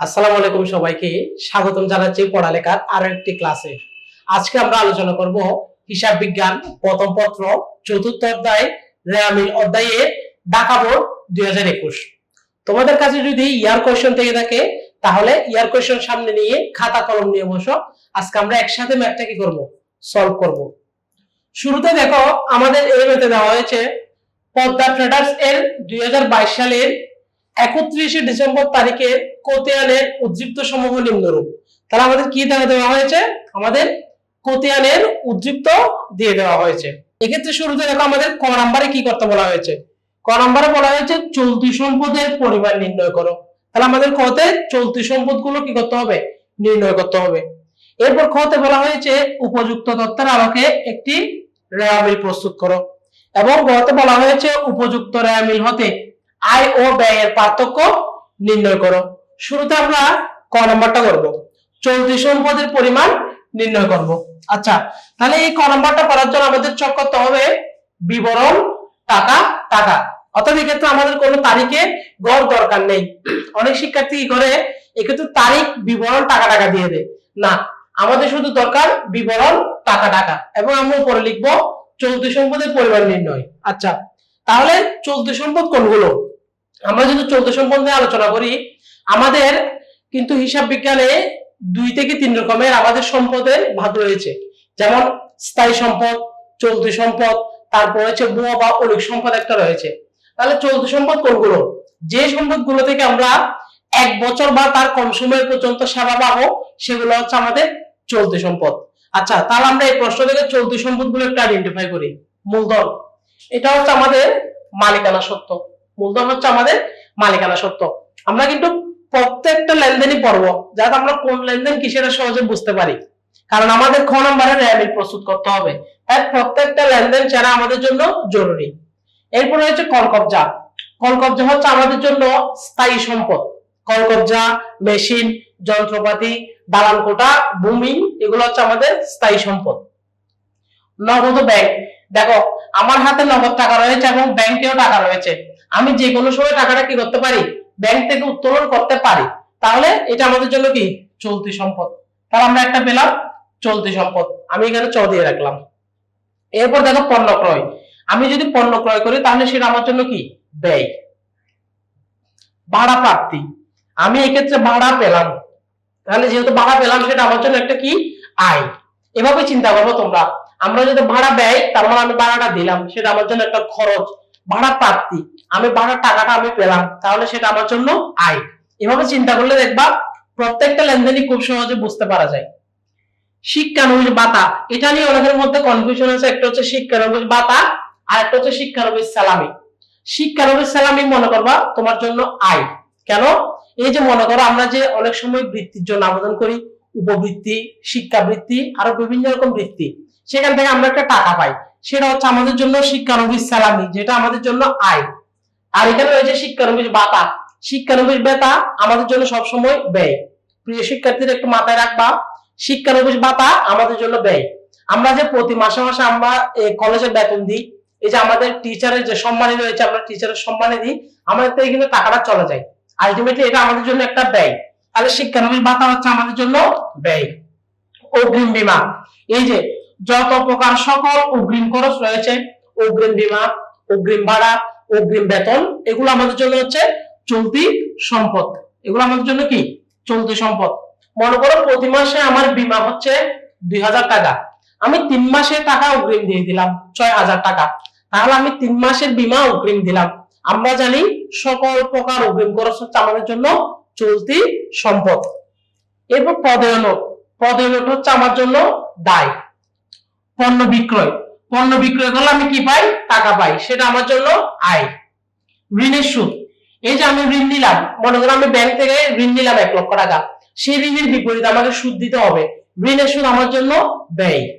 আসসালামু আলাইকুম সবাইকে। স্বাগতম জানাচ্ছি পড়ালেখার আরও একটি ক্লাসে। আজকে আমরা আলোচনা করব হিসাব বিজ্ঞান প্রথম পত্র চতুর্থ অধ্যায় রেয়ামিল অধ্যায়ে ঢাকা বোর্ড দুই তোমাদের কাছে যদি ইয়ার কোয়েশ্চন থেকে থাকে, তাহলে ইয়ার কোয়েশ্চন সামনে নিয়ে খাতা কলম নিয়ে বসো। আজকে আমরা একসাথে ম্যাথটা কি করব? সলভ করব। শুরুতে দেখো, আমাদের এই ম্যাথে দেওয়া হয়েছে পদ্মা ট্রেডার্স এর দুই হাজার বাইশ সালের একত্রিশে ডিসেম্বর তারিখে কোতিয়ানের উদ্দীপ্ত সমূহ নিম্নরূপ। তাহলে আমাদের কি দেওয়া হয়েছে? আমাদের কোতিয়ানের উদ্দীপ্ত দিয়ে দেওয়া হয়েছে। এক্ষেত্রে শুরুতে দেখো আমাদের ক নাম্বারে কি করতে বলা হয়েছে? ক নাম্বারে বলা হয়েছে চলতি সম্পদের পরিমাণ নির্ণয় করো। তাহলে আমাদের কতে চলতি সম্পদগুলো কি করতে হবে? নির্ণয় করতে হবে। এরপর খতে বলা হয়েছে উপযুক্ত তথ্যের আলোকে একটি রেয়ামিল প্রস্তুত করো। এবং গতে বলা হয়েছে উপযুক্ত রেয়ামিল হতে আয় ও ব্যয়ের পার্থক্য নির্ণয় করো। শুরুতে আমরা ক নম্বরটা করব। চলতি সম্পদের পরিমাণ নির্ণয় করব। আচ্ছা তাহলে এই ক নাম্বারটা করার জন্য আমাদের চক করতে হবে বিবরণ, টাকা টাকা। অর্থাৎ এক্ষেত্রে আমাদের কোনো তারিখে গড় দরকার নেই। অনেক শিক্ষার্থী করে? এক্ষেত্রে তারিখ, বিবরণ, টাকা টাকা দিয়ে দেয়। না, আমাদের শুধু দরকার বিবরণ, টাকা টাকা। এবং আমরা উপরে লিখব চলতি সম্পদের পরিমাণ নির্ণয়। আচ্ছা তাহলে চলতি সম্পদ কোনগুলো? আমরা যদি চলতি সম্পদ নিয়ে আলোচনা করি, আমাদের কিন্তু হিসাব বিজ্ঞানে দুই থেকে তিন রকমের আমাদের সম্পদের ভাগ রয়েছে। যেমন স্থায়ী সম্পদ, চলতি সম্পদ, তারপর হচ্ছে বুয়া বা অলিক সম্পদ একটা রয়েছে। তাহলে চলতি সম্পদ কোনগুলো? যে সম্পদগুলো থেকে আমরা এক বছর বা তার কম সময় পর্যন্ত সেবা পাবো, সেগুলো হচ্ছে আমাদের চলতি সম্পদ। আচ্ছা তাহলে আমরা এই প্রশ্ন থেকে চলতি সম্পদগুলো একটু আইডেন্টিফাই করি। মূলধন, এটা হচ্ছে আমাদের মালিকানা সত্য মূলধন হচ্ছে আমাদের মালিকানা সত্য আমরা কিন্তু প্রত্যেকটা লেনদেনই পড়ব যাতে আমরা কোন লেনদেন কি সেটা সহজে বুঝতে পারি। কারণ আমাদের খ নম্বরে র্যামিল প্রস্তুত করতে হবে। তাই প্রত্যেকটা লেনদেন জানা আমাদের জন্য জরুরি। এরপরে হচ্ছে কল কবজা কল কবজা হচ্ছে আমাদের জন্য স্থায়ী সম্পদ। কল কবজা মেশিন, যন্ত্রপাতি দালান কোটা ভূমি, এগুলো হচ্ছে আমাদের স্থায়ী সম্পদ। নগদ ব্যাংক। দেখো, আমার হাতে নগদ টাকা রয়েছে এবং ব্যাংকেও টাকা রয়েছে। আমি যে কোনো সময় টাকাটা কি করতে পারি? ব্যাংক থেকে উত্তোলন করতে পারি। তাহলে এটা আমাদের জন্য কি? চলতি সম্পদ। তাহলে আমরা একটা পেলাম চলতি সম্পদ। আমি এখানে চ দিয়ে রাখলাম। এরপর দেখো পণ্য ক্রয়। আমি যদি পণ্য ক্রয় করি, তাহলে সেটা আমার জন্য কি? ব্যয়। ভাড়া প্রাপ্তি। আমি এক্ষেত্রে ভাড়া পেলাম। তাহলে যেহেতু ভাড়া পেলাম, সেটা আমার জন্য একটা কি? আয়। এভাবে চিন্তা করব তোমরা। আমরা যদি ভাড়া ব্যয়, তার মানে আমি ভাড়াটা দিলাম, সেটা আমার জন্য একটা খরচ। ভাড়া প্রাপ্তি। আমি ভাড়ার টাকাটা আমি পেলাম, তাহলে সেটা আমার জন্য আয়। এভাবে চিন্তা করলে দেখবা প্রত্যেকটা লেনদেনই খুব সহজে বুঝতে পারা যায়। শিক্ষানবিশ বাতা, এটা নিয়ে অনেকের মধ্যে কনফিউশন আছে, একটা হচ্ছে শিক্ষানবিশ বাতা, আর একটা হচ্ছে শিক্ষানবিশ সালামি। শিক্ষানবিশ সালামি মনে করবা তোমার জন্য আয়। কেন? এই যে মনে করো আমরা যে অনেক সময় বৃত্তির জন্য আবেদন করি, উপবৃত্তি, শিক্ষাবৃত্তি, আরও বিভিন্ন রকম বৃত্তি, সেখান থেকে আমরা একটা টাকা পাই। সেটা হচ্ছে আমাদের জন্য শিক্ষানবিশ সালামি, যেটা আমাদের জন্য আয়। আর এখানে রয়েছে শিক্ষানবিশ বাতা শিক্ষানবিশ বেতা আমাদের জন্য সবসময় ব্যয়। প্রিয় শিক্ষার্থীরা একটু মাথায় রাখবা, শিক্ষানবিশ ভাতা আমাদের জন্য ব্যয়। আমরা যে প্রতি মাসে মাসে আমরা কলেজে বেতন দিই, এই যে আমাদের টিচারের যে সম্মানী রয়েছে, আমরা টিচারের সম্মানে দিই, আমাদের থেকে কিন্তু টাকাটা চলে যায়। আলটিমেটলি এটা আমাদের জন্য একটা ব্যয়। তাহলে শিক্ষানবিশ ভাতা হচ্ছে আমাদের জন্য ব্যয়। অগ্রিম বীমা। এই যে যত প্রকার সকল অগ্রিম খরচ রয়েছে, অগ্রিম বীমা, অগ্রিম ভাড়া অগ্রিম বেতন, এগুলো আমাদের জন্য হচ্ছে চলতি সম্পদ। এগুলো আমাদের জন্য কি? চলতি সম্পদ। মনে করো প্রতি মাসে আমার বীমা হচ্ছে দুই হাজার টাকা। আমি তিন মাসের টাকা অগ্রিম দিয়ে দিলাম, ছয় হাজার টাকা। তাহলে আমি তিন মাসের বীমা অগ্রিম দিলাম। আমরা জানি সকল প্রকার অগ্রিম খরচ হচ্ছে আমাদের জন্য চলতি সম্পদ। এরপর পদয়নক পদয়নক হচ্ছে আমার জন্য দায়। পণ্য বিক্রয়। পণ্য বিক্রয় করলে আমি কি পাই? টাকা পাই। সেটা আমার জন্য আয়। ঋণের সুদ। এই যে আমি ঋণ নিলাম, মনে করো আমি ব্যাংক থেকে ঋণ নিলাম এক লক্ষ টাকা। সেই ঋণের বিপরীতে আমাকে সুদ দিতে হবে। ঋণের সুদ আমার জন্য ব্যয়।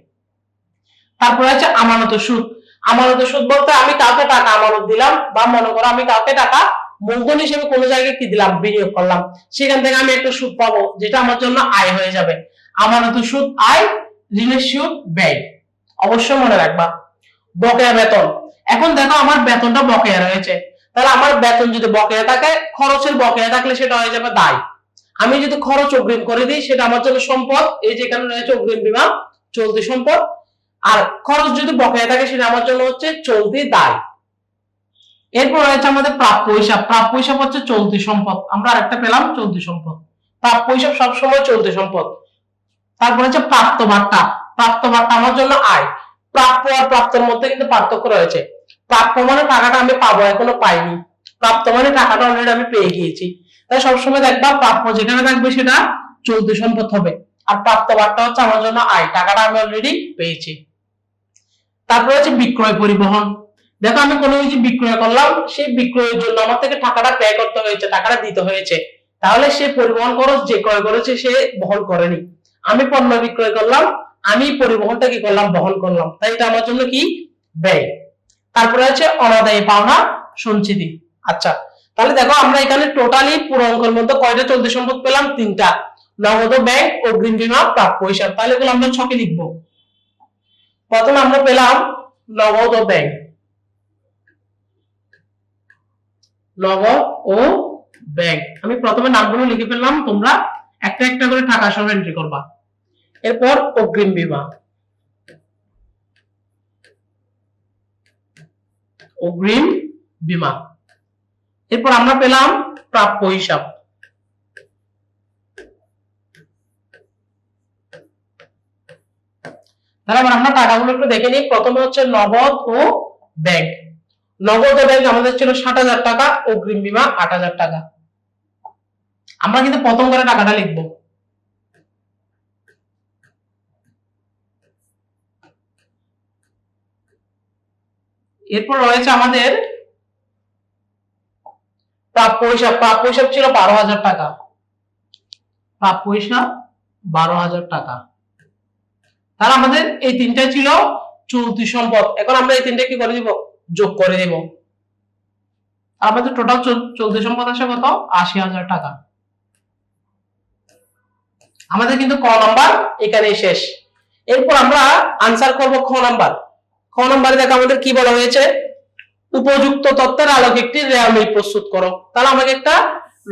তারপর আছে আমানত সুদ। আমানত সুদ বলতে আমি কাউকে টাকা আমানত দিলাম বা মনে করো আমি কাউকে টাকা মূলধন হিসেবে কোনো জায়গায় কি দিলাম? বিনিয়োগ করলাম। সেখান থেকে আমি একটা সুদ পাবো, যেটা আমার জন্য আয় হয়ে যাবে। আমানত সুদ আয়, ঋণের সুদ ব্যয়। অবশ্যই মনে রাখবা। বকেয়া বেতন। এখন দেখো আমার বেতনটা বকেয়া রয়েছে। তাহলে আমার বেতন যদি বকেয়া থাকে, খরচের বকেয়া থাকলে সেটা হয়ে যাবে দায়। আমি যদি খরচ অগ্রিম করে দিই, সেটা আমার জন্য সম্পদ। এই যে এখানে রয়েছে অগ্রিম বিমা, চলতি সম্পদ। আর খরচ যদি বকেয়া থাকে, সেটা আমার জন্য হচ্ছে চলতি দায়। এরপর রয়েছে আমাদের প্রাপ্য হিসাব। প্রাপ্য হিসাব হচ্ছে চলতি সম্পদ। আমরা আরেকটা পেলাম, চলতি সম্পদ। প্রাপ্য হিসাব সবসময় চলতি সম্পদ। তারপর হচ্ছে প্রাপ্ত বার্তা প্রাপ্ত বার্তা আমার জন্য আয়। প্রাপ্য আর প্রাপ্তর মধ্যে কিন্তু পার্থক্য রয়েছে। প্রাপ্য মানে টাকাটা আমি পাবো, এখনও পাইনি। প্রাপ্ত মানে টাকাটা অলরেডি আমি পেয়ে গিয়েছি। তাই সবসময় দেখবা প্রাপ্য যেখানে থাকবে সেটা চলতি সম্পদ হবে। আর প্রাপ্ত বার্তা হচ্ছে আমার জন্য আয়, টাকাটা আমি অলরেডি পেয়েছি। তারপরে হচ্ছে বিক্রয় পরিবহন। দেখো আমি কোনো কিছু বিক্রয় করলাম, সেই বিক্রয়ের জন্য আমার থেকে টাকাটা ব্যয় করতে হয়েছে, টাকাটা দিতে হয়েছে। তাহলে সে পরিবহন খরচ যে ক্রয় করেছে, সে বহন করেনি। আমি পণ্য বিক্রয় করলাম আমি পরিবহনটা কি করলাম? বহন করলাম। তাই এটা আমার জন্য কি? ব্যয়। তারপরে আছে অনাদায়ী পাওনা, সঞ্চিতি। আচ্ছা তাহলে দেখো আমরা এখানে টোটালি পুরো অঙ্কের মধ্যে কয়টা চলতি সম্পদ পেলাম? তিনটা। নগদ ব্যাংক অগ্রিম বীমা, প্রাপ্য হিসাব তাহলে এগুলো আমরা ছকে লিখব। প্রথমে আমরা পেলাম নগদ ও ব্যাংক নগদ ও ব্যাংক আমি প্রথমে নামগুলো লিখে ফেললাম, তোমরা একটা একটা করে টাকা সহ এন্ট্রি করবা। এরপর অগ্রিম বীমা অগ্রিম বীমা এরপর আমরা পেলাম প্রাপ্য হিসাব। তাহলে আমরা টাকাগুলো একটু দেখে নিই। প্রথমে হচ্ছে নগদ ও ব্যাংক। নগদ ও ব্যাংক আমাদের ছিল ষাট হাজার টাকা, অগ্রিম বীমা আট হাজার টাকা। আমরা কিন্তু প্রথম করে টাকাটা লিখব। এরপর রয়েছে আমাদের প্রাপ্য হিসাব। প্রাপ্য হিসাব ছিল বারো হাজার টাকা। প্রাপ্য হিসাব বারো হাজার টাকা। তাহলে আমাদের এই তিনটা ছিল চলতি সম্পদ। এখন আমরা এই তিনটা কি করে দিব? যোগ করে দিব। আমাদের টোটাল চলতি সম্পদ আসে কত? আশি হাজার টাকা। আমাদের কিন্তু ক নাম্বার এখানেই শেষ। এরপর আমরা আনসার করব খ নাম্বার। নাম্বারে দেখো আমাদের কি বলা হয়েছে? উপযুক্ত তত্ত্বের আলোকে একটি রেয়ামিল প্রস্তুত করো। তাহলে আমাকে একটা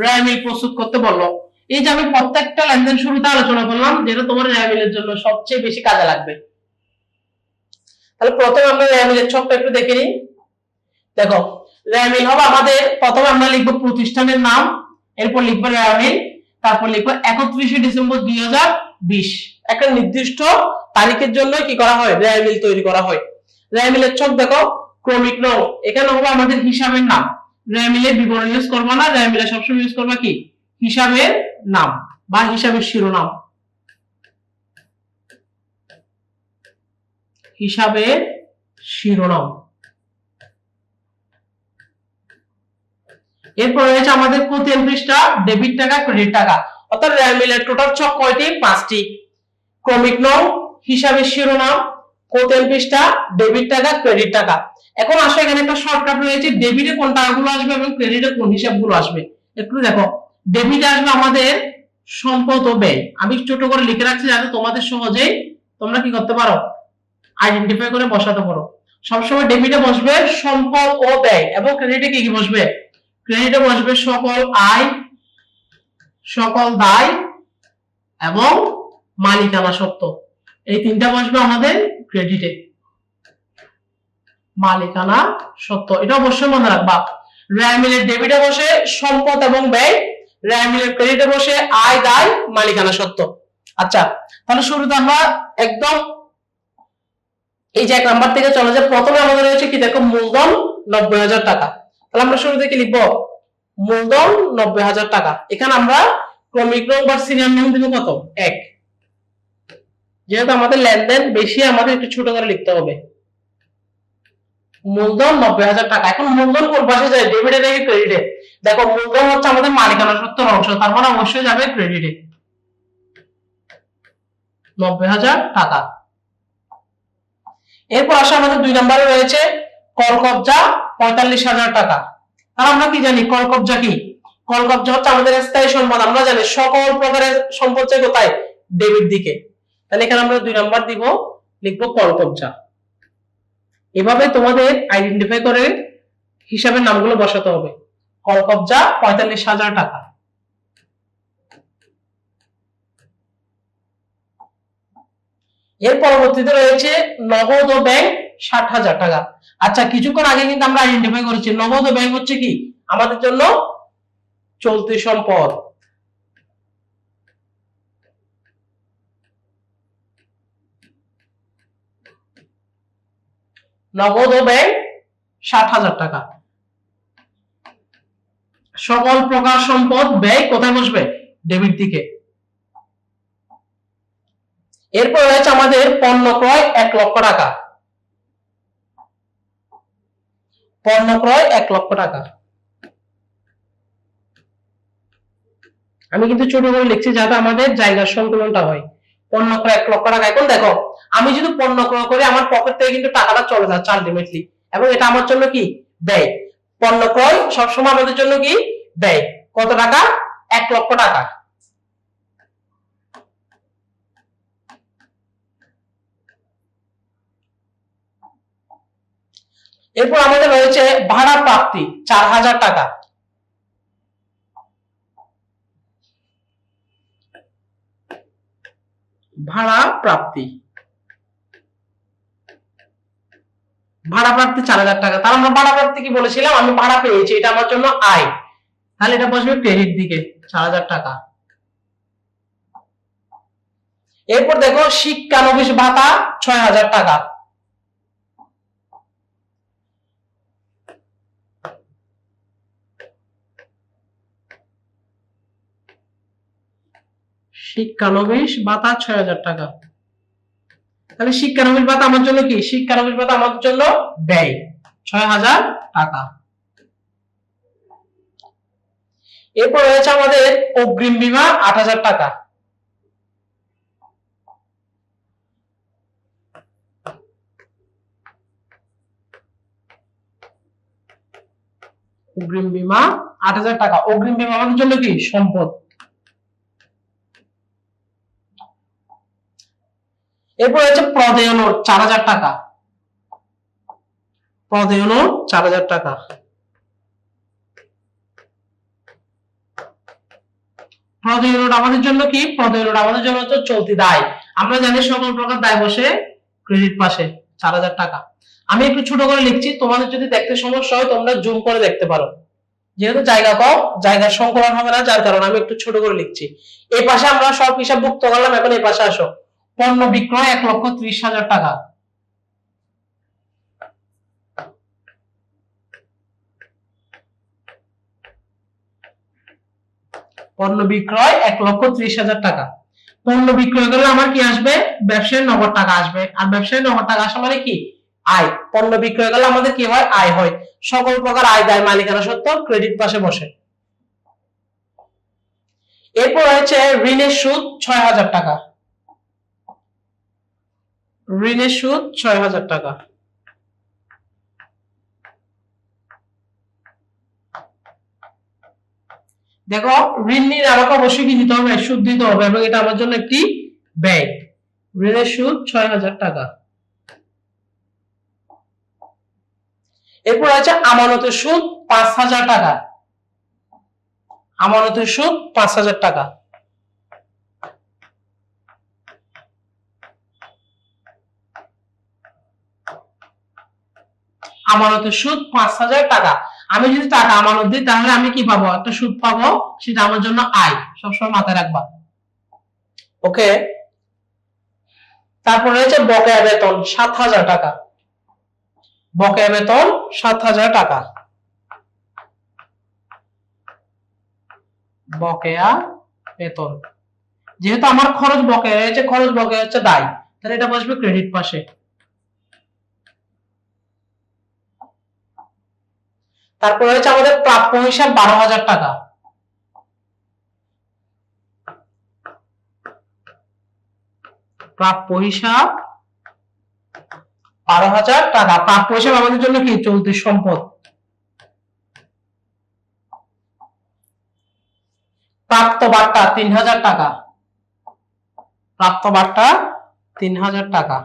রেয়ামিল প্রস্তুত করতে বলল। এই যে আমি প্রত্যেকটা লেনদেন শুরুতে আলোচনা করলাম, যেটা তোমার রেয়ামিলের জন্য সবচেয়ে বেশি কাজে লাগবে। তাহলে প্রথমে আমরা রেয়ামিলের ছকটা একটু দেখে নিই। দেখো রেয়ামিল হবে আমাদের, প্রথমে আমরা লিখব প্রতিষ্ঠানের নাম, এরপর লিখব রেয়ামিল তারপর লিখব একত্রিশে ডিসেম্বর দুই হাজার বিশ। একটা নির্দিষ্ট তারিখের জন্য কি করা হয়? রেয়ামিল তৈরি করা হয়। রেয়ামিলের ছক দেখো, ক্রমিক নং এখানে হবে আমাদের হিসাবের নাম। রেয়ামিলের বিবরণ ইউজ করব না রেয়ামিলে সবসময় ইউজ করবা কি? হিসাবের নাম বা হিসাবের শিরোনাম। হিসাবের শিরোনাম। এরপর রয়েছে আমাদের প্রতি পৃষ্ঠা, ডেবিট টাকা, ক্রেডিট টাকা। অর্থাৎ রেয়ামিলের টোটাল ছক কয়টি? পাঁচটি। ক্রমিক নং হিসাবের শিরোনাম কোতেল পৃষ্ঠা ডেবিট টাকা ক্রেডিট টাকা। এখন আসলে এখানে একটা শর্টকাট রয়েছে। ডেবিটে কোন টাকাগুলো আসবে এবং ক্রেডিটে কোন হিসাবগুলো আসবে? একটু দেখো। ডেবিটে আসবে আমাদের সম্পদ ও ব্যয়। আমি ছোট করে লিখে রাখছি যাতে তোমাদের সহজেই তোমরা কি করতে পারো? আইডেন্টিফাই করে বসাতে পারো। সবসময় ডেবিটে বসবে সম্পদ ও ব্যয় এবং ক্রেডিটে কি কি বসবে? ক্রেডিটে বসবে সকল আয়, সকল দায় এবং মালিকানা সত্ত্ব। এই তিনটা বসবে আমাদের ক্রেডিটে মালিকানা সত্ত্ব এটা অবশ্যই মনে রাখবা। র্যামিলের ডেবিটে বসে সম্পদ এবং ব্যয় র্যামিলের ক্রেডিটে বসে আয়, দায় মালিকানা সত্ত্ব আচ্ছা তাহলে শুরুতে আমরা একদম এই যে এক নাম্বার থেকে চলে যায় প্রথমে আমাদের রয়েছে কি দেখো, মূলধন নব্বই হাজার টাকা। তাহলে আমরা শুরু থেকে লিখব? মূলধন নব্বই হাজার টাকা। এখানে আমরা ক্রমিক বা সিরিয়াল নং দিব কত? এক। যেহেতু আমাদের লেনদেন বেশি, আমাদের একটু ছোট করে লিখতে হবে। মূলধন নব্বই হাজার টাকা। এখন মূলধন কোন পাশে যায়? ডেবিটে নাকি ক্রেডিটে দেখো, মূলধন হচ্ছে আমাদের মালিকানা সত্তর অংশ। তার মানে অবশ্যই যাবে ক্রেডিটে নব্বই হাজার টাকা। এরপর আসে আমাদের দুই নম্বরে রয়েছে কর কবজা পঁয়তাল্লিশ হাজার টাকা। আর আমরা কি জানি? কর কবজা কি? কর কবজা হচ্ছে আমাদের স্থায়ী সম্পদ। আমরা জানি সকল প্রকারের সম্পদ চাই কোথায়? ডেবিট দিকে। তাহলে এখানে আমরা দুই নাম্বার দিব, লিখব করকবজা এভাবে তোমাদের আইডেন্টিফাই করে হিসাবের নামগুলো বসাতে হবে। করকবজা পঁয়তাল্লিশ হাজার টাকা। এর পরবর্তীতে রয়েছে নগদ ও ব্যাংক ষাট হাজার টাকা। আচ্ছা কিছুক্ষণ আগে কিন্তু আমরা আইডেন্টিফাই করেছি। নগদ ও ব্যাংক হচ্ছে কি? আমাদের জন্য চলতি সম্পদ। নগদ ও ব্যাংক ষাট হাজার টাকা। সকল প্রকার সম্পদ ব্যয় কোথায় বসবে? ডেবিট দিকে। এরপর রয়েছে আমাদের পণ্য ক্রয় এক লক্ষ টাকা। পণ্য ক্রয় এক লক্ষ টাকা। আমি কিন্তু ছোট করে লিখছি যাতে আমাদের জায়গার সংতুলনটা হয়। পণ্য ক্রয় এক লক্ষ টাকা। এখন দেখো আমি যদি পণ্য ক্রয় করি, আমার পকেট থেকে কিন্তু টাকাটা চলে যাচ্ছে আলটিমেটলি এবং এটা আমার জন্য কি? ব্যয়। পণ্য ক্রয় সবসময় আমাদের জন্য কি? ব্যয়। কত টাকা? এক লক্ষ টাকা। এরপর আমাদের রয়েছে ভাড়া প্রাপ্তি, চার হাজার টাকা। ভাড়া প্রাপ্তি। ভাড়া প্রাপ্তি চার হাজার টাকা। তার আমরা ভাড়া প্রাপ্তি কি বলেছিলাম? আমি ভাড়া পেয়েছি, এটা আমার জন্য আয়। তাহলে এটা বসবে ক্রেডিট দিকে, চার হাজার টাকা। এরপর দেখো শিক্ষানবিশ ভাতা ছয় হাজার টাকা। শিক্ষানবিশ ভাতা ছয় হাজার টাকা। তাহলে শিক্ষানবিশ ভাতা আমার জন্য কি? শিক্ষানবিশ ভাতা আমার জন্য ব্যয়। ছয় হাজার টাকা। এরপর রয়েছে আমাদের অগ্রিম বিমা আট হাজার টাকা। অগ্রিম বিমা আট হাজার টাকা। অগ্রিম বীমা আমাদের জন্য কি? সম্পদ। এরপর হচ্ছে প্রদেয়ন চার হাজার টাকা। প্রদেয়ন চার হাজার টাকা। প্রদেয়ন আমাদের জন্য কি? প্রদেয়ন আমাদের জন্য হচ্ছে চলতি দায়। আমরা জানি সকল প্রকার দায় বসে ক্রেডিট পাশে চার হাজার টাকা। আমি একটু ছোট করে লিখছি, তোমাদের যদি দেখতে সমস্যা হয় তোমরা জুম করে দেখতে পারো। যেহেতু জায়গা কম, জায়গার সংকলন হবে না, যার কারণে আমি একটু ছোট করে লিখছি। এই পাশে আমরা সব হিসাব ভুক্ত করলাম, এখন এই পাশে আসো। পণ্য বিক্রয় এক লক্ষ ত্রিশ হাজার টাকা। পণ্য বিক্রয় এক লক্ষ ত্রিশ হাজার টাকা। পণ্য বিক্রয় করলে আমার কি আসবে? ব্যবসায়ী নগদ টাকা আসবে। আর ব্যবসায়ী নগদ টাকা আসা মানে কি? আয়। পণ্য বিক্রয় করলে আমাদের কি হয়? আয় হয়। সকল প্রকার আয় দায় মালিকানা সত্ত্ব ক্রেডিট পাশে বসে। এরপর রয়েছে ঋণের সুদ ছয় হাজার টাকা। ঋণের সুদ ছয় হাজার টাকা। দেখো, ঋণ নিয়ে আমাকে অবশ্যই কি দিতে হবে? সুদ দিতে হবে এবং এটা আমার জন্য একটি ব্যয়। ঋণের সুদ ছয় হাজার টাকা। এরপর আছে আমানতের সুদ পাঁচ হাজার টাকা। আমানতের সুদ পাঁচ হাজার টাকা। আমানতের সুদ পাঁচ হাজার টাকা। আমি যদি টাকা আমানত দিই, তাহলে আমি কি পাবো? একটা সুদ পাবো, সেটা আমার জন্য আয়। সবসময় মাথায় রাখবা। ওকে? তারপর রয়েছে বকেয়া বেতন, সাত হাজার টাকা। বকেয়া বেতন, সাত হাজার টাকা। বকেয়া বেতন। যেহেতু আমার খরচ বকেয়া রয়েছে খরচ বকেয়া হচ্ছে দায়, তাহলে এটা বসবে ক্রেডিট পাশে। তারপর রয়েছে আমাদের প্রাপ্য হিসাব বারো হাজার টাকা। প্রাপ্য হিসাব বারো হাজার টাকা। প্রাপ্য হিসাব আমাদের জন্য কি? চলতি সম্পদ। প্রাপ্ত বার্তা তিন হাজার টাকা। প্রাপ্ত বার্তা তিন হাজার টাকা।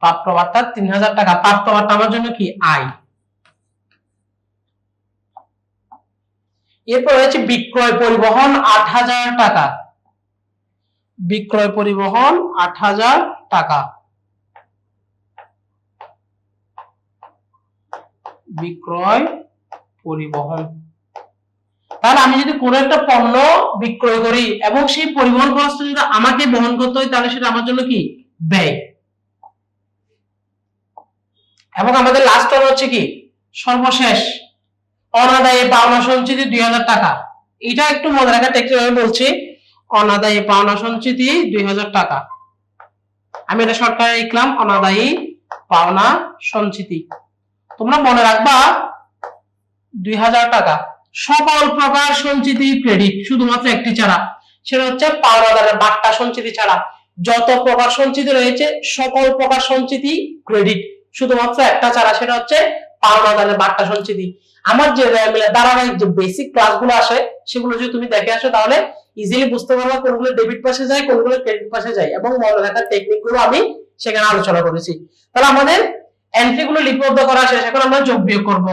প্রাপ্ত বার্তা তিন হাজার টাকা। প্রাপ্ত আমার জন্য কি? আয়। এরপর হচ্ছে বিক্রয় পরিবহন, আট হাজার টাকা। বিক্রয় পরিবহন, আট হাজার টাকা। বিক্রয় পরিবহন। তাহলে আমি যদি কোনো একটা পণ্য বিক্রয় করি এবং সেই পরিবহন খরচটা যদি আমাকে বহন করতে হয়, তাহলে সেটা আমার জন্য কি? ব্যয়। এবং আমাদের লাস্ট ওয়ান হচ্ছে কি? সর্বশেষ অনাদায়ে পাওনা সঞ্চিতি দুই হাজার টাকা। এটা একটু মনে রাখা টেকনিক বলছি, অনাদায়ী পাওনা সঞ্চিতি দুই হাজার টাকা। আমি এটা শর্টকাটে লিখলাম, অনাদায়ী পাওনা সঞ্চিতি। তোমরা মনে রাখবা, দুই হাজার টাকা। সকল প্রকার সঞ্চিতি ক্রেডিট শুধুমাত্র একটি ছাড়া। সেটা হচ্ছে পাওনাদারের বাট্টা সঞ্চিতি ছাড়া। যত প্রকার সঞ্চিতি রয়েছে, সকল প্রকার সঞ্চিতি ক্রেডিট শুধুমাত্র একটা ছাড়া সেটা হচ্ছে পাওনা পাওনাদারের বাট্টা সঞ্চিতি আমার যে ধারাবাহিক যে বেসিক ক্লাসগুলো আসে, সেগুলো যদি তুমি দেখে আসো তাহলে ইজিলি বুঝতে পারবা কোনগুলো ডেবিট পাশে যায়, কোনগুলো ক্রেডিট পাশে যায় এবং মনে রাখার টেকনিকগুলো আমি সেখানে আলোচনা করেছি। তাহলে আমাদের এন্ট্রি গুলো লিপিবদ্ধ করা শেষ, এখন আমরা যোগ বিয়োগ করব।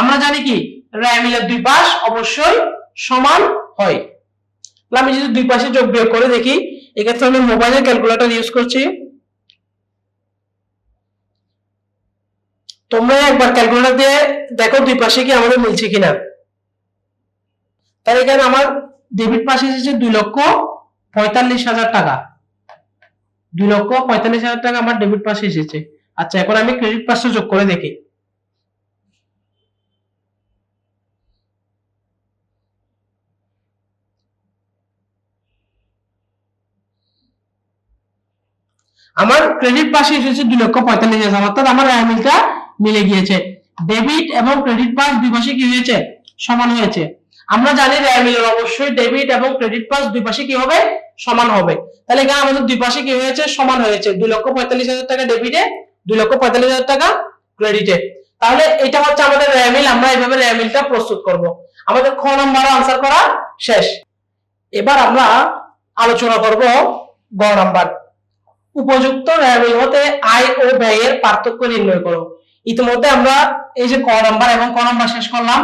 আমরা জানি কি? র্যামিলের দুই পাশ অবশ্যই সমান হয়। তাহলে আমি যদি দুই পাশে যোগ বিয়োগ করে দেখি, এক্ষেত্রে আমি মোবাইলের ক্যালকুলেটর ইউজ করছি। তোমরা একবার ক্যালকুলেটর দিয়ে দেখো দুই পাশে কি আমাদের মিলছে কিনা। তাহলে এখানে আমার ডেবিট পাশে এসেছে দুই লক্ষ পঁয়তাল্লিশ হাজার টাকা। দুই লক্ষ পঁয়তাল্লিশ হাজার টাকা আমার ডেবিট পাশে এসেছে। আচ্ছা এখন আমি ক্রেডিট পাশে যোগ করে দেখি। আমার ক্রেডিট পাশে এসেছে দুই লক্ষ পঁয়তাল্লিশ হাজার, অর্থাৎ আমার রেমিলটা মিলে গিয়েছে। ডেবিট এবং ক্রেডিট পাস দুই পাশে কি হয়েছে? সমান হয়েছে। আমরা জানি রেমিলের অবশ্যই ডেবিট এবং ক্রেডিট পাস দুই পাশে কি হবে? সমান হবে। তাহলে এখানে আমাদের দুই পাশে কি হয়েছে? সমান হয়েছে। দুই লক্ষ পঁয়তাল্লিশ হাজার টাকা ডেবিটে দুই লক্ষ পঁয়তাল্লিশ হাজার টাকা ক্রেডিটে তাহলে এটা হচ্ছে আমাদের রেমিল আমরা এইভাবে রেমিলটা প্রস্তুত করব। আমাদের খ নম্বর আনসার করা শেষ। এবার আমরা আলোচনা করব গ নাম্বার। উপযুক্ত রেমিল হতে আয় ও ব্যয়ের পার্থক্য নির্ণয় করো। ইতিমধ্যে আমরা এই যে ক নাম্বার এবং ক নাম্বার শেষ করলাম,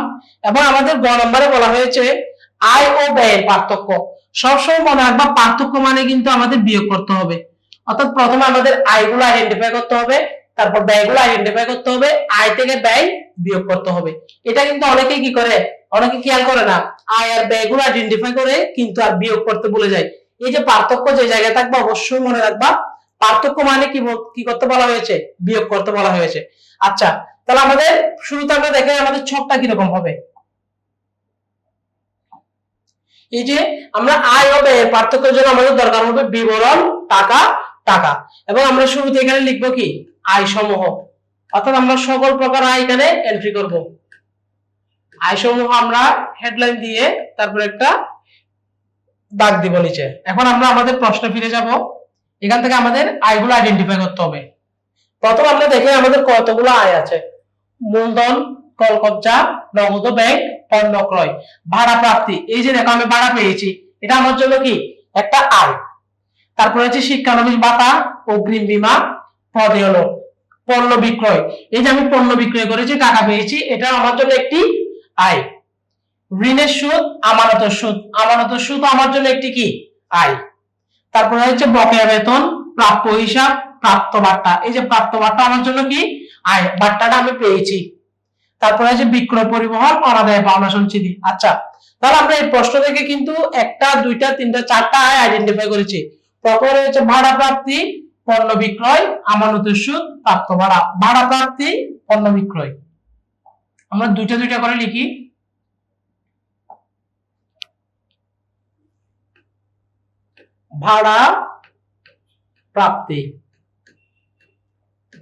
এবং আমাদের গ নাম্বারে বলা হয়েছে আয় ও ব্যয়ের পার্থক্য। সবসময় মনে রাখবা, পার্থক্য মানে কিন্তু আমাদের বিয়োগ করতে হবে। অর্থাৎ প্রথমে আমাদের আয়গুলো আইডেন্টিফাই করতে হবে, তারপর ব্যয়গুলো আইডেন্টিফাই করতে হবে, আয় থেকে ব্যয় বিয়োগ করতে হবে। এটা কিন্তু অনেকেই কি করে? অনেকে খেয়াল করে না। আয় আর ব্যয়গুলো আইডেন্টিফাই করে কিন্তু আর বিয়োগ করতে ভুলে যায়। এই যে পার্থক্য যে জায়গায় থাকবে, অবশ্যই মনে রাখবা, পার্থক্য মানে কি কি করতে বলা হয়েছে? বিয়োগ করতে বলা হয়েছে। আচ্ছা তাহলে আমাদের শুরুতে আমরা দেখে আমাদের ছকটা কীরকম হবে। এই যে আমরা আয় ব্যয়ের পার্থক্যের জন্য আমাদের দরকার হবে বিবরণ, টাকা টাকা। এবং আমরা শুরুতে এখানে লিখব কি? আয় সমূহ অর্থাৎ আমরা সকল প্রকার আয় এখানে এন্ট্রি করব। আয় সমূহ আমরা হেডলাইন দিয়ে তারপর একটা দাগ দিব নিচে। এখন আমরা আমাদের প্রশ্নে ফিরে যাব। এখান থেকে আমাদের আয়গুলো আইডেন্টিফাই করতে হবে। প্রথম আমরা দেখে আমাদের কতগুলো আয় আছে? মূলধন, কলকবজা, নগদ ব্যাংক, পণ্য ক্রয়, ভাড়া প্রাপ্তি। এই যে দেখো, আমি ভাড়া পেয়েছি। এটা আমার জন্য কি? একটা আয়। তারপরে হচ্ছে শিক্ষানবিশ ভাতা, অগ্রিম বীমা পদেয়ন পণ্য বিক্রয়। এই যে আমি পণ্য বিক্রয় করেছি, টাকা পেয়েছি, এটা আমার জন্য একটি আয়। ঋণের সুদ, আমানতের সুদ। আমানতের সুদ আমার জন্য একটি কি? আয়। তারপরে হচ্ছে বকেয়া বেতন প্রাপ্য হিসাব, প্রাপ্ত বার্তা। এই যে প্রাপ্ত বার্তা আমার জন্য কি? আয়, বার্তাটা আমি পেয়েছি। তারপরে আছে বিক্রয় পরিবহন, অনাদায় পাওনা সঞ্চিতি। আচ্ছা তাহলে আমরা এই প্রশ্ন থেকে কিন্তু একটা, দুইটা, তিনটা, চারটা আয় আইডেন্টিফাই করেছি। প্রথমে হচ্ছে ভাড়া প্রাপ্তি, পণ্য বিক্রয় আমানতের সুদ, প্রাপ্ত ভাড়া। ভাড়া প্রাপ্তি, পণ্য বিক্রয়। আমরা দুইটা দুইটা করে লিখি। ভাড়া প্রাপ্তি।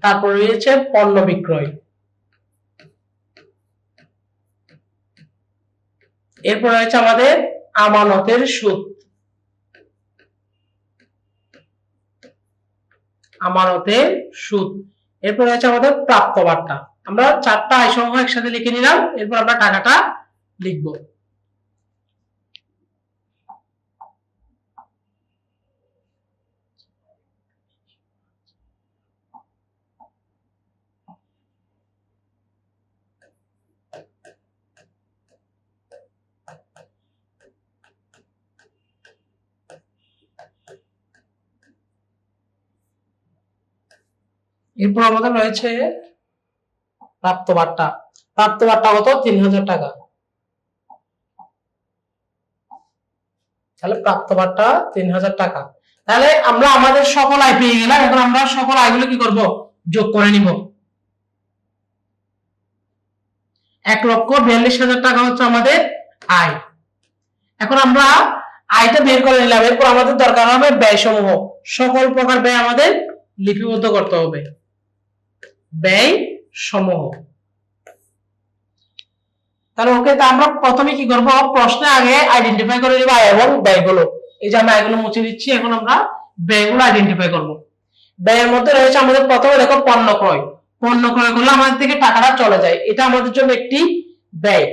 তারপর রয়েছে পণ্য বিক্রয়। এরপর রয়েছে আমাদের আমানতের সুদ। আমানতের সুদ। এরপর রয়েছে আমাদের প্রাপ্ত বার্তা আমরা চারটা আয় সমূহ একসাথে লিখে নিলাম, এরপর আমরা টাকাটা লিখব। এরপর আমাদের রয়েছে প্রাপ্ত বার্তা প্রাপ্ত বার্তা কত? তিন হাজার টাকা। তাহলে প্রাপ্ত বার্তা তিন হাজার টাকা। তাহলে আমরা আমাদের সকল আয় পেয়ে গেলাম। এখন আমরা সকল আয়গুলো কি করব? যোগ করে নিব। এক লক্ষ বিয়াল্লিশ হাজার টাকা হচ্ছে আমাদের আয়। এখন আমরা আয়টা বের করে নিলাম। এরপর আমাদের দরকার হবে ব্যয় সমূহ সকল প্রকার ব্যয় আমাদের লিপিবদ্ধ করতে হবে। ব্যয় সমূহ। তাহলে ওকে তা আমরা প্রথমে কি করব? প্রশ্নে আগে আইডেন্টিফাই করে নিব আয় এবং ব্যয়গুলো। এই যে আমরা আয়গুলো মুছে দিচ্ছি, এখন আমরা ব্যয়গুলো আইডেন্টিফাই করব। ব্যয়ের মধ্যে রয়েছে আমাদের প্রথমে দেখো পণ্য ক্রয়। পণ্য ক্রয় করলে আমাদের থেকে টাকাটা চলে যায়। এটা আমাদের জন্য একটি ব্যয়।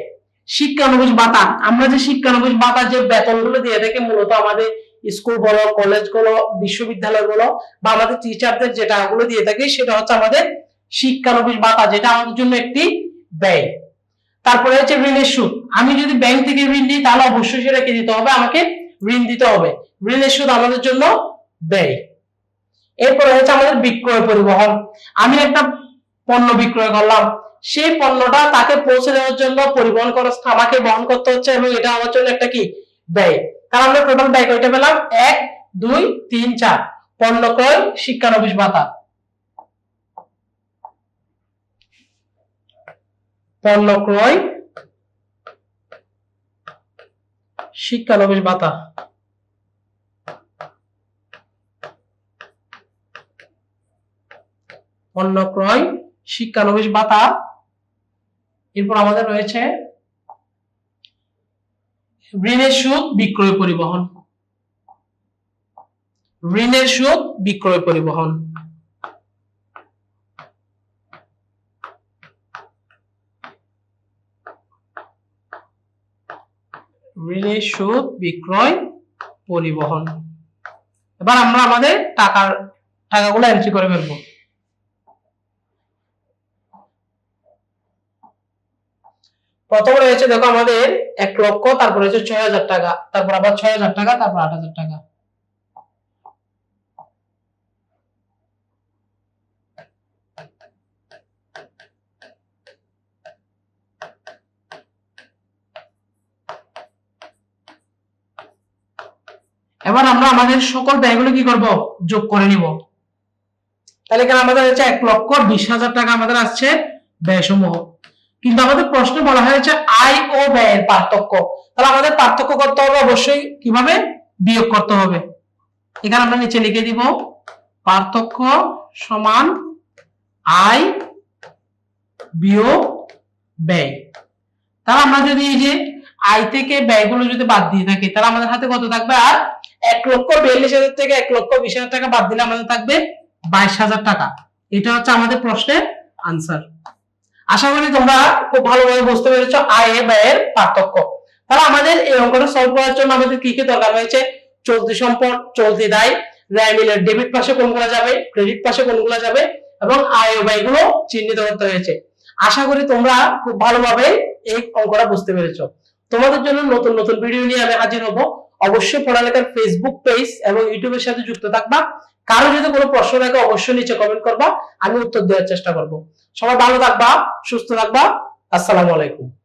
শিক্ষানবিশ ভাতা। আমরা যে শিক্ষানবিশ ভাতা, যে বেতনগুলো দিয়ে থাকি, মূলত আমাদের স্কুল বলো কলেজ বলো, বিশ্ববিদ্যালয় বলো, বা আমাদের টিচারদের যে টাকাগুলো দিয়ে থাকি, সেটা হচ্ছে আমাদের শিক্ষানবিশ ভাতা, যেটা আমাদের জন্য একটি ব্যয়। তারপরে হচ্ছে ঋণের সুদ আমি যদি ব্যাংক থেকে ঋণ নিই, তাহলে অবশ্যই সেটা কি দিতে হবে? আমাকে ঋণ দিতে হবে। ঋণের সুদ আমাদের জন্য ব্যয়। এরপরে হচ্ছে আমাদের বিক্রয় পরিবহন। আমি একটা পণ্য বিক্রয় করলাম। সেই পণ্যটা তাকে পৌঁছে দেওয়ার জন্য পরিবহন খরচটা আমাকে বহন করতে হচ্ছে এবং এটা আমার জন্য একটা কি? ব্যয়। তাহলে আমরা টোটাল ব্যয় কয়টা পেলাম? এক, দুই, তিন, চার। পণ্য ক্রয়, শিক্ষানবিশ ভাতা। পণ্য ক্রয় শিক্ষানবিশ ভাতা পণ্য ক্রয় শিক্ষানবিশ ভাতা এরপর আমাদের রয়েছে ঋণের সুদ, বিক্রয় পরিবহন। ঋণের সুদ, বিক্রয় পরিবহন। ঋণের সুদ, বিক্রয়, পরিবহন। এবার আমরা আমাদের টাকার টাকাগুলো এন্ট্রি করে ফেলব। প্রথম রয়েছে, দেখো আমাদের এক লক্ষ, তারপর রয়েছে ছয় হাজার টাকা, তারপর আবার ছয় হাজার টাকা, তারপর আট হাজার টাকা। এবার আমরা আমাদের সকল ব্যয়গুলো কি করব? যোগ করে নিব। তাহলে এখানে আমাদের হচ্ছে এক লক্ষ বিশ হাজার টাকা আমাদের আসছে ব্যয় সমূহ কিন্তু আমাদের প্রশ্নে বলা হয়েছে আয় ও ব্যয়ের পার্থক্য। তাহলে আমাদের পার্থক্য করতে হবে অবশ্যই কীভাবে? বিয়োগ করতে হবে। এখানে আমরা নিচে লিখে দিব, পার্থক্য সমান আয় বিয়োগ ব্যয়। তাহলে আমরা যদি এই যে আয় থেকে ব্যয়গুলো যদি বাদ দিয়ে থাকি, তাহলে আমাদের হাতে কত থাকবে? আর এক লক্ষ বিয়াল্লিশ হাজার থেকে এক লক্ষ বিশ হাজার টাকা বাদ দিলে আমাদের থাকবে বাইশ হাজার টাকা। এটা হচ্ছে আমাদের প্রশ্নের আনসার আশা করি তোমরা খুব ভালোভাবে বুঝতে পেরেছ আয় ব্যয়ের পার্থক্য। তাহলে আমাদের এই অঙ্কটা সলভ করার জন্য আমাদের কি কি দরকার হয়েছে চলতি সম্পদ, চলতি দায় ব্যয় মিলের ডেবিট পাশে কোনগুলো যাবে ক্রেডিট পাশে কোনগুলো যাবে, এবং আয় ও ব্যয়গুলো চিহ্নিত করতে হয়েছে। আশা করি তোমরা খুব ভালোভাবে এই অঙ্কটা বুঝতে পেরেছ। তোমাদের জন্য নতুন নতুন ভিডিও নিয়ে আমি হাজির হব। অবশ্যই পড়ালেখার ফেসবুক পেজ এবং ইউটিউবের সাথে যুক্ত থাকবা। কারও যদি কোনো প্রশ্ন থাকে, অবশ্যই নিচে কমেন্ট করবা, আমি উত্তর দেওয়ার চেষ্টা করব। সবাই ভালো থাকবা, সুস্থ থাকবা। আসসালামু আলাইকুম।